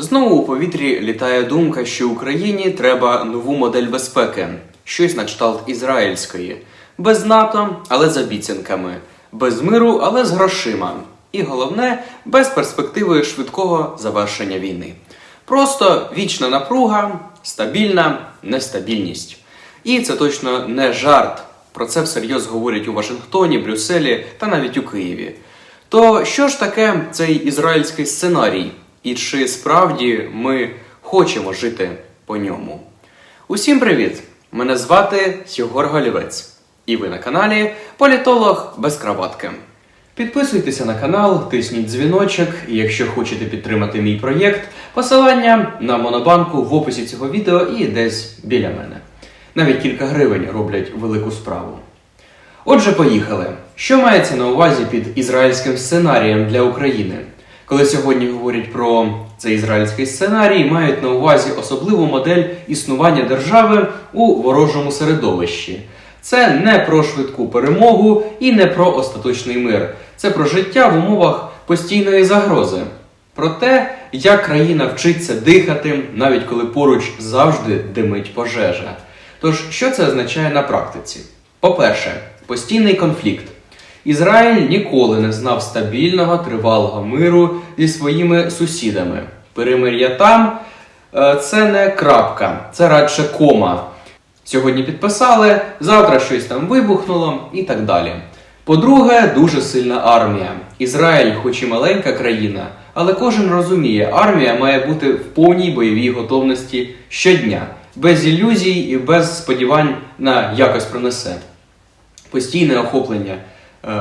Знову у повітрі літає думка, що Україні треба нову модель безпеки, щось на кшталт ізраїльської, без НАТО, але з обіцянками, без миру, але з грошима. І головне, без перспективи швидкого завершення війни. Просто вічна напруга, стабільна нестабільність. І це точно не жарт. Про це всерйоз говорять у Вашингтоні, Брюсселі та навіть у Києві. То що ж таке цей ізраїльський сценарій? І чи справді ми хочемо жити по ньому? Усім привіт! Мене звати Єгор Голівець. І ви на каналі Політолог без краватки. Підписуйтеся на канал, тисніть дзвіночок, і якщо хочете підтримати мій проєкт, посилання на монобанку в описі цього відео і десь біля мене. Навіть кілька гривень роблять велику справу. Отже, поїхали. Що мається на увазі під ізраїльським сценарієм для України? Коли сьогодні говорять про цей ізраїльський сценарій, мають на увазі особливу модель існування держави у ворожому середовищі. Це не про швидку перемогу і не про остаточний мир. Це про життя в умовах постійної загрози. Про те, як країна вчиться дихати, навіть коли поруч завжди димить пожежа. Тож, що це означає на практиці? По-перше, постійний конфлікт. Ізраїль ніколи не знав стабільного тривалого миру зі своїми сусідами. Перемир'я там е, це не крапка, це радше кома. Сьогодні підписали, завтра щось там вибухнуло і так далі. По-друге, дуже сильна армія. Ізраїль, хоч і маленька країна, але кожен розуміє, армія має бути в повній бойовій готовності щодня, без ілюзій і без сподівань на якось пронесе. Постійне охоплення,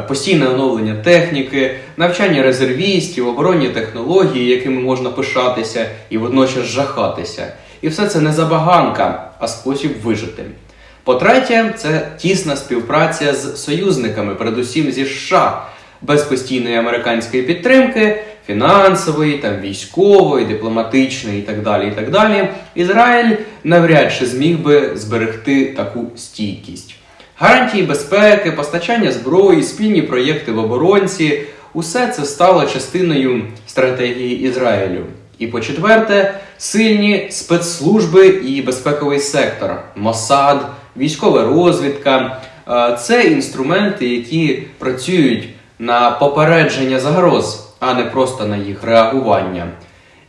постійне оновлення техніки, навчання резервістів, оборонні технології, якими можна пишатися і водночас жахатися. І все це не забаганка, а спосіб вижити. По-третє, це тісна співпраця з союзниками, передусім зі США, без постійної американської підтримки, фінансової, там, військової, дипломатичної і так далі. і так далі. Ізраїль навряд чи зміг би зберегти таку стійкість. Гарантії безпеки, постачання зброї, спільні проєкти в оборонці усе це стало частиною стратегії Ізраїлю. І по-четверте, сильні спецслужби і безпековий сектор, Мосад, військова розвідка Е, це інструменти, які працюють на попередження загроз, а не просто на їх реагування.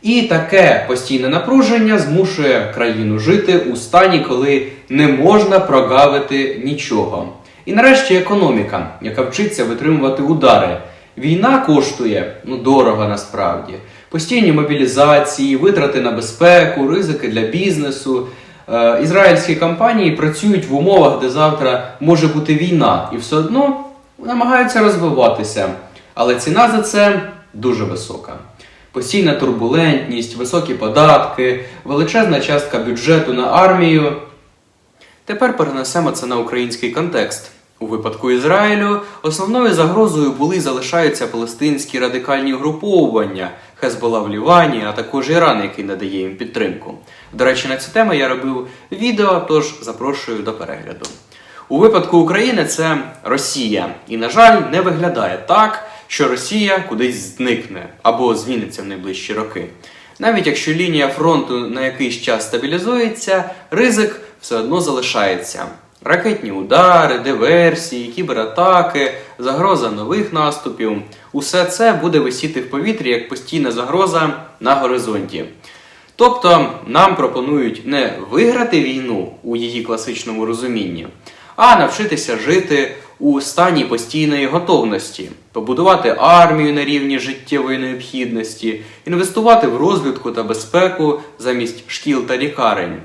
І таке постійне напруження змушує країну жити у стані, коли не можна прогавити нічого. І нарешті економіка, яка вчиться витримувати удари. Війна коштує ну дорого насправді. Постійні мобілізації, витрати на безпеку, ризики для бізнесу. Е, ізраїльські компанії працюють в умовах, де завтра може бути війна, і все одно намагаються розвиватися. Але ціна за це дуже висока. Постійна турбулентність, високі податки, величезна частка бюджету на армію. Тепер перенесемо це на український контекст. У випадку Ізраїлю основною загрозою були і залишаються палестинські радикальні угруповування, Хезбола в Лівані, а також Іран, який надає їм підтримку. До речі, на цю тему я робив відео, тож запрошую до перегляду. У випадку України це Росія, і, на жаль, не виглядає так, що Росія кудись зникне або зміниться в найближчі роки. Навіть якщо лінія фронту на якийсь час стабілізується, ризик все одно залишається. Ракетні удари, диверсії, кібератаки, загроза нових наступів усе це буде висіти в повітрі як постійна загроза на горизонті. Тобто нам пропонують не виграти війну у її класичному розумінні, а навчитися жити у стані постійної готовності, побудувати армію на рівні життєвої необхідності, інвестувати в розвідку та безпеку замість шкіл та лікарень,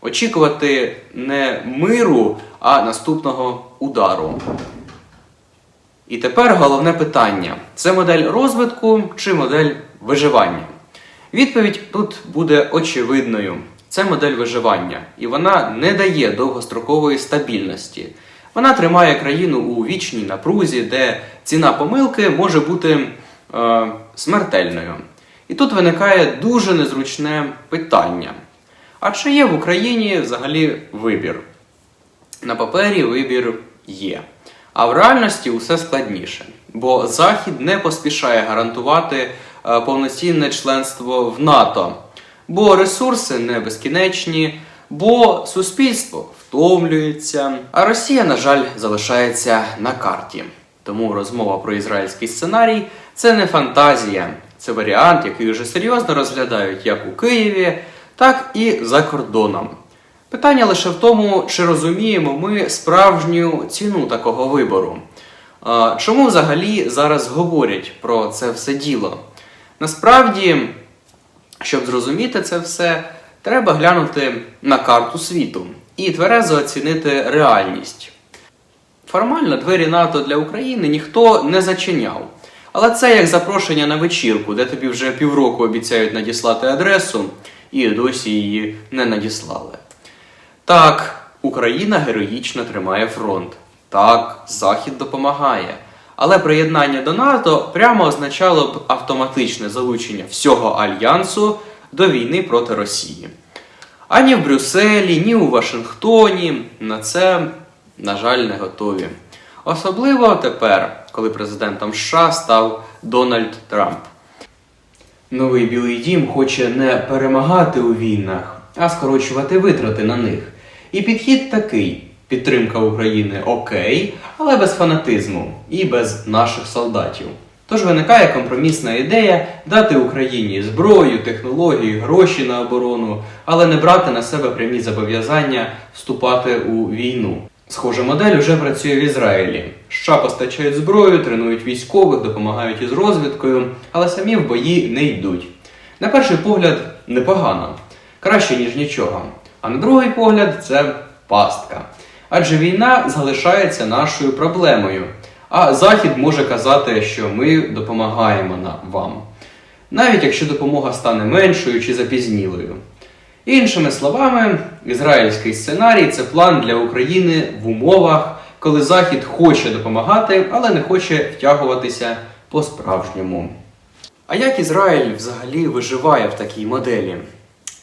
очікувати не миру, а наступного удару. І тепер головне питання: це модель розвитку чи модель виживання? Відповідь тут буде очевидною. Це модель виживання, і вона не дає довгострокової стабільності. Вона тримає країну у вічній напрузі, де ціна помилки може бути е, смертельною. І тут виникає дуже незручне питання: а чи є в Україні взагалі вибір? На папері вибір є. А в реальності усе складніше, бо Захід не поспішає гарантувати е, повноцінне членство в НАТО. бо ресурси не безкінечні, бо суспільство втомлюється, а Росія, на жаль, залишається на карті. Тому розмова про ізраїльський сценарій це не фантазія, це варіант, який вже серйозно розглядають як у Києві, так і за кордоном. Питання лише в тому, чи розуміємо ми справжню ціну такого вибору. Чому взагалі зараз говорять про це все діло? Насправді, щоб зрозуміти це все, треба глянути на карту світу і тверезо оцінити реальність. Формально двері НАТО для України ніхто не зачиняв. Але це як запрошення на вечірку, де тобі вже півроку обіцяють надіслати адресу, і досі її не надіслали. Так, Україна героїчно тримає фронт. Так, Захід допомагає. Але приєднання до НАТО прямо означало б автоматичне залучення всього альянсу до війни проти Росії. Ані в Брюсселі, ні у Вашингтоні на це, на жаль, не готові. Особливо тепер, коли президентом США став Дональд Трамп. Новий Білий Дім хоче не перемагати у війнах, а скорочувати витрати на них. І підхід такий: підтримка України окей, але без фанатизму і без наших солдатів. Тож виникає компромісна ідея дати Україні зброю, технології, гроші на оборону, але не брати на себе прямі зобов'язання вступати у війну. Схожа модель вже працює в Ізраїлі. США постачають зброю, тренують військових, допомагають із розвідкою, але самі в бої не йдуть. На перший погляд, непогано, краще ніж нічого. А на другий погляд, це пастка. Адже війна залишається нашою проблемою. А Захід може казати, що ми допомагаємо вам, навіть якщо допомога стане меншою чи запізнілою. Іншими словами, ізраїльський сценарій це план для України в умовах, коли Захід хоче допомагати, але не хоче втягуватися по-справжньому. А як Ізраїль взагалі виживає в такій моделі?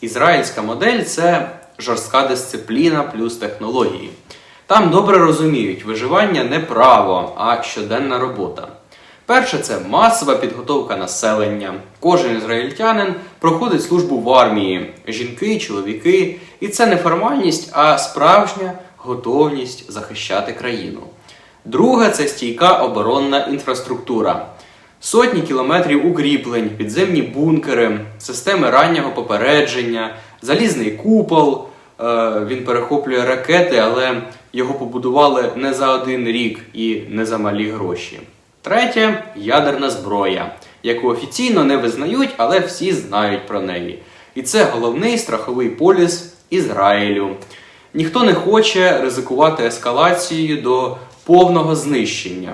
Ізраїльська модель це жорстка дисципліна плюс технології. Там добре розуміють, виживання не право, а щоденна робота. Перше це масова підготовка населення. Кожен ізраїльтянин проходить службу в армії, жінки, чоловіки, і це не формальність, а справжня готовність захищати країну. Друге це стійка оборонна інфраструктура. Сотні кілометрів укріплень, підземні бункери, системи раннього попередження, залізний купол. Е, Він перехоплює ракети, але його побудували не за один рік і не за малі гроші. Третє ядерна зброя, яку офіційно не визнають, але всі знають про неї. І це головний страховий поліс Ізраїлю. Ніхто не хоче ризикувати ескалацією до повного знищення.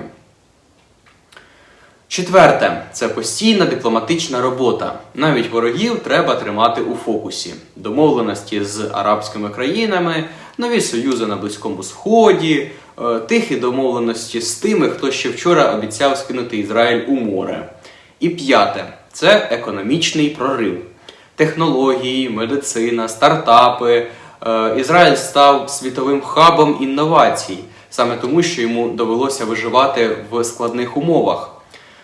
Четверте це постійна дипломатична робота. Навіть ворогів треба тримати у фокусі. Домовленості з арабськими країнами, нові союзи на Близькому Сході, е, тихі домовленості з тими, хто ще вчора обіцяв скинути Ізраїль у море. І п'яте це економічний прорив. Технології, медицина, стартапи. Е, Ізраїль став світовим хабом інновацій, саме тому, що йому довелося виживати в складних умовах.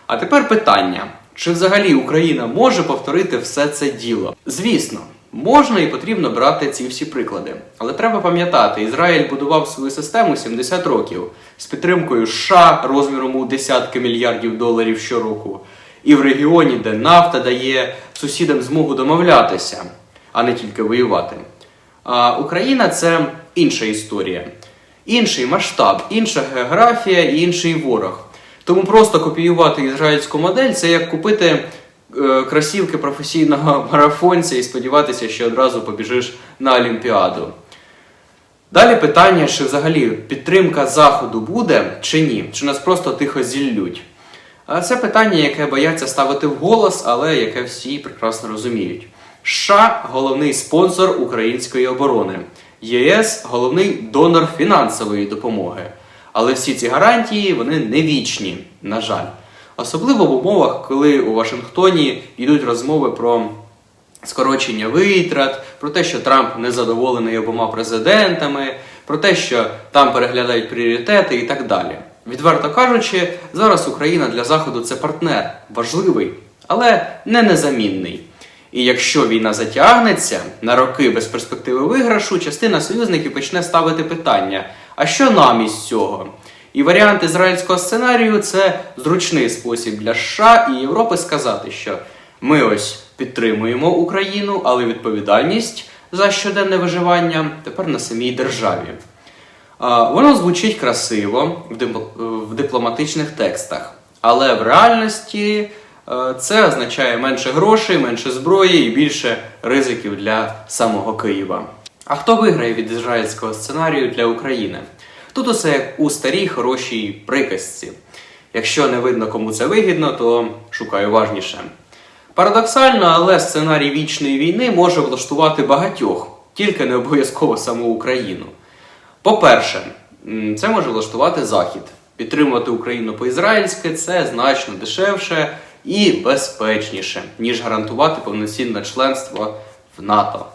А тепер питання: чи взагалі Україна може повторити все це діло? Звісно, можна і потрібно брати ці всі приклади. Але треба пам'ятати, Ізраїль будував свою систему 70 років з підтримкою США розміром у десятки мільярдів доларів щороку, і в регіоні, де нафта дає сусідам змогу домовлятися, а не тільки воювати. А Україна це інша історія, інший масштаб, інша географія і інший ворог. Тому просто копіювати ізраїльську модель це як купити кросівки професійного марафонця і сподіватися, що одразу побіжиш на Олімпіаду. Далі питання, чи взагалі підтримка Заходу буде чи ні, чи нас просто тихо зіллють. Це питання, яке бояться ставити вголос, але яке всі прекрасно розуміють. США головний спонсор української оборони, ЄС головний донор фінансової допомоги. Але всі ці гарантії вони не вічні, на жаль. Особливо в умовах, коли у Вашингтоні йдуть розмови про скорочення витрат, про те, що Трамп незадоволений обома президентами, про те, що там переглядають пріоритети і так далі. Відверто кажучи, зараз Україна для Заходу це партнер важливий, але не незамінний. І якщо війна затягнеться на роки без перспективи виграшу, частина союзників почне ставити питання: а що нам із цього? І варіант ізраїльського сценарію це зручний спосіб для США і Європи сказати, що ми ось підтримуємо Україну, але відповідальність за щоденне виживання тепер на самій державі. Воно звучить красиво в, дипломатичних текстах, але в реальності е, це означає менше грошей, менше зброї і більше ризиків для самого Києва. А хто виграє від ізраїльського сценарію для України? Тут усе як у старій хорошій приказці. Якщо не видно, кому це вигідно, то шукай уважніше. Парадоксально, але сценарій вічної війни може влаштувати багатьох, тільки не обов'язково саму Україну. По-перше, це може влаштувати Захід. Підтримувати Україну по-ізраїльськи це значно дешевше і безпечніше, ніж гарантувати повноцінне членство в НАТО.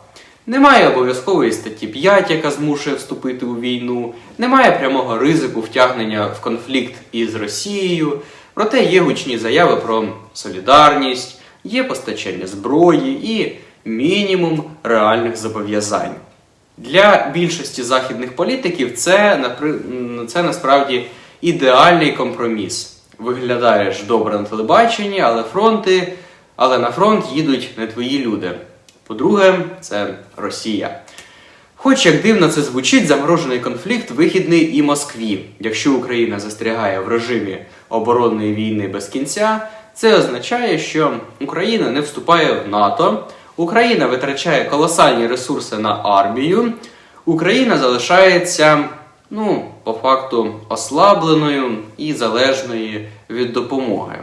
Немає обов'язкової статті 5, яка змушує вступити у війну, немає прямого ризику втягнення в конфлікт із Росією, проте є гучні заяви про солідарність, є постачання зброї і мінімум реальних зобов'язань. Для більшості західних політиків це, це насправді ідеальний компроміс. Виглядаєш добре на телебаченні, але фронти, але на фронт їдуть не твої люди. По-друге, це Росія. Хоч як дивно це звучить, заморожений конфлікт вигідний і Москві. Якщо Україна застрягає в режимі оборонної війни без кінця, це означає, що Україна не вступає в НАТО, Україна витрачає колосальні ресурси на армію, Україна залишається, ну, по факту, ослабленою і залежною від допомоги.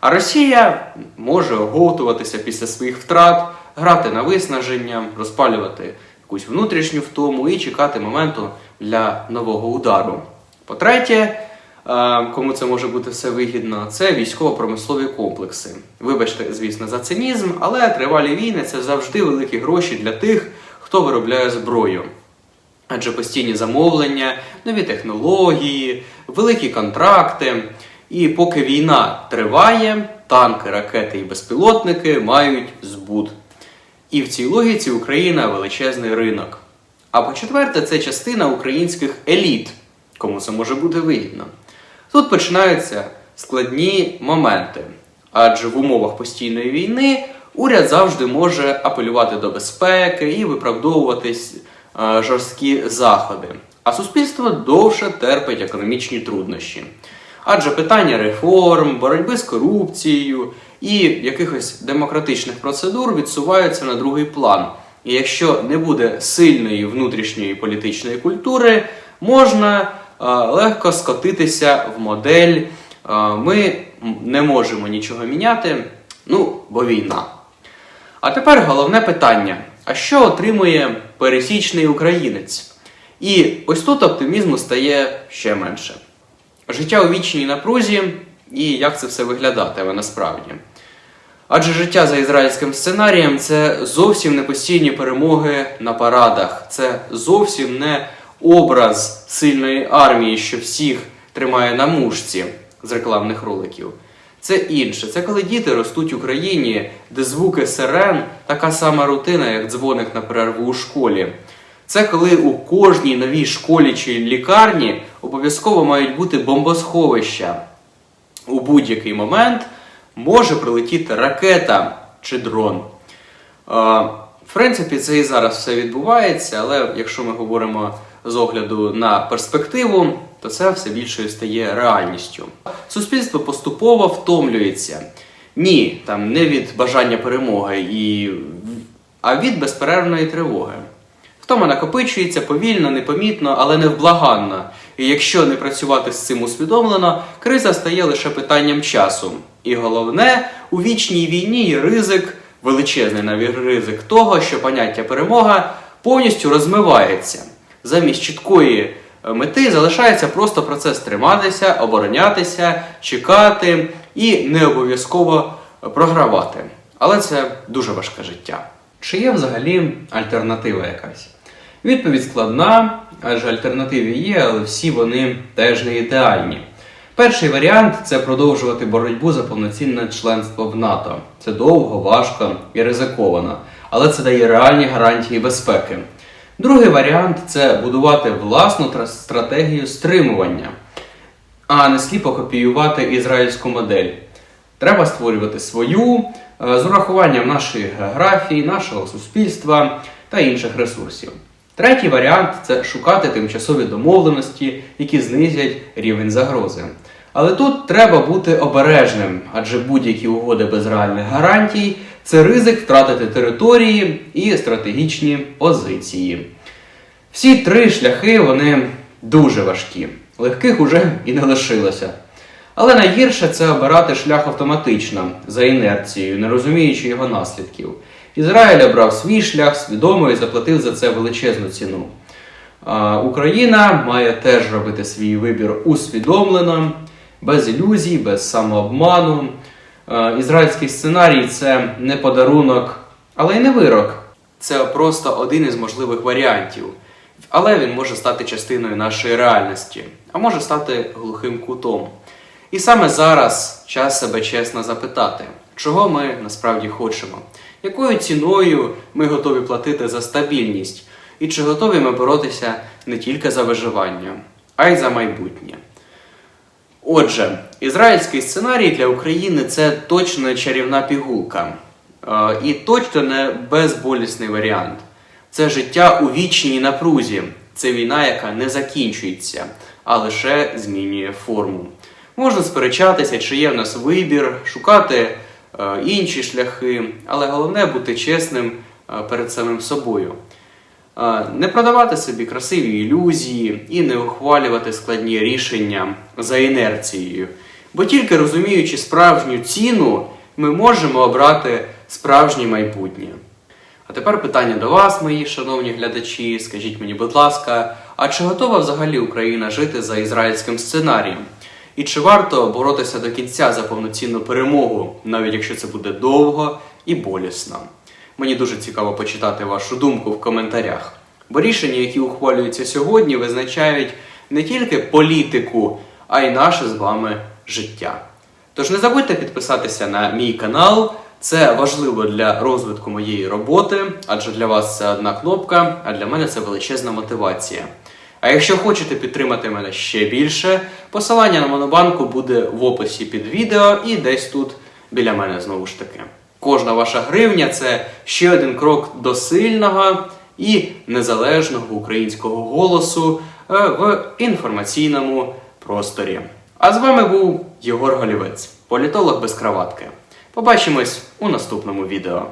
А Росія може оговтуватися після своїх втрат, грати на виснаження, розпалювати якусь внутрішню втому і чекати моменту для нового удару. По-третє, е, кому це може бути все вигідно, це військово-промислові комплекси. Вибачте, звісно, за цинізм, але тривалі війни це завжди великі гроші для тих, хто виробляє зброю. Адже постійні замовлення, нові технології, великі контракти. І поки війна триває, танки, ракети і безпілотники мають збут. І в цій логіці Україна величезний ринок. А по-четверте, це частина українських еліт, кому це може бути вигідно. Тут починаються складні моменти, адже в умовах постійної війни уряд завжди може апелювати до безпеки і виправдовуватись е, жорсткі заходи, а суспільство довше терпить економічні труднощі. Адже питання реформ, боротьби з корупцією і якихось демократичних процедур відсуваються на другий план. І якщо не буде сильної внутрішньої політичної культури, можна е, легко скотитися в модель е, ми не можемо нічого міняти, ну, бо війна. А тепер головне питання: а що отримує пересічний українець? І ось тут оптимізму стає ще менше. Життя у вічній напрузі, і як це все виглядатиме насправді. Адже життя за ізраїльським сценарієм це зовсім не постійні перемоги на парадах, це зовсім не образ сильної армії, що всіх тримає на мушці з рекламних роликів. Це інше. Це коли діти ростуть в Україні, де звуки сирен така сама рутина, як дзвоник на перерву у школі. Це коли у кожній новій школі чи лікарні обов'язково мають бути бомбосховища. У будь-який момент може прилетіти ракета чи дрон. Е, В принципі, це і зараз все відбувається, але якщо ми говоримо з огляду на перспективу, то це все більше стає реальністю. Суспільство поступово втомлюється. Ні, там не від бажання перемоги, і... а від безперервної тривоги. Втома накопичується повільно, непомітно, але невблаганно. І якщо не працювати з цим усвідомлено, криза стає лише питанням часу. І головне, у вічній війні є ризик, величезний навіть ризик того, що поняття перемога повністю розмивається. Замість чіткої е, мети залишається просто процес триматися, оборонятися, чекати і не обов'язково програвати. Але це дуже важке життя. Чи є взагалі альтернатива якась? Відповідь складна, адже альтернативи є, але всі вони теж не ідеальні. Перший варіант це продовжувати боротьбу за повноцінне членство в НАТО. Це довго, важко і ризиковано, але це дає реальні гарантії безпеки. Другий варіант це будувати власну стратегію стримування, а не сліпо копіювати ізраїльську модель. Треба створювати свою е, з урахуванням нашої географії, нашого суспільства та інших ресурсів. Третій варіант це шукати тимчасові домовленості, які знизять рівень загрози. Але тут треба бути обережним, адже будь-які угоди без реальних гарантій це ризик втратити території і стратегічні позиції. Всі три шляхи вони дуже важкі. Легких уже і не лишилося. Але найгірше це обирати шлях автоматично, за інерцією, не розуміючи його наслідків. Ізраїль обрав свій шлях свідомо і заплатив за це величезну ціну. Україна має теж робити свій вибір усвідомлено, без ілюзій, без самообману. Ізраїльський сценарій це не подарунок, але й не вирок. Це просто один із можливих варіантів. Але він може стати частиною нашої реальності, а може стати глухим кутом. І саме зараз час себе чесно запитати, чого ми насправді хочемо, якою ціною ми готові платити за стабільність, і чи готові ми боротися не тільки за виживання, а й за майбутнє. Отже, ізраїльський сценарій для України це точно чарівна пігулка. Е, І точно не безболісний варіант. Це життя у вічній напрузі. Це війна, яка не закінчується, а лише змінює форму. Можна сперечатися, чи є в нас вибір, шукати інші шляхи, але головне бути чесним е, перед самим собою. Е, Не продавати собі красиві ілюзії і не ухвалювати складні рішення за інерцією. Бо тільки розуміючи справжню ціну, ми можемо обрати справжнє майбутнє. А тепер питання до вас, мої шановні глядачі. Скажіть мені, будь ласка, а чи готова взагалі Україна жити за ізраїльським сценарієм? І чи варто боротися до кінця за повноцінну перемогу, навіть якщо це буде довго і болісно? Мені дуже цікаво почитати вашу думку в коментарях. Бо рішення, які ухвалюються сьогодні, визначають не тільки політику, а й наше з вами життя. Тож не забудьте підписатися на мій канал. Це важливо для розвитку моєї роботи, адже для вас це одна кнопка, а для мене це величезна мотивація. А якщо хочете підтримати мене ще більше, посилання на Монобанку буде в описі під відео і десь тут біля мене знову ж таки. Кожна ваша гривня це ще один крок до сильного і незалежного українського голосу е, в інформаційному просторі. А з вами був Єгор Голівець, політолог без краватки. Побачимось у наступному відео.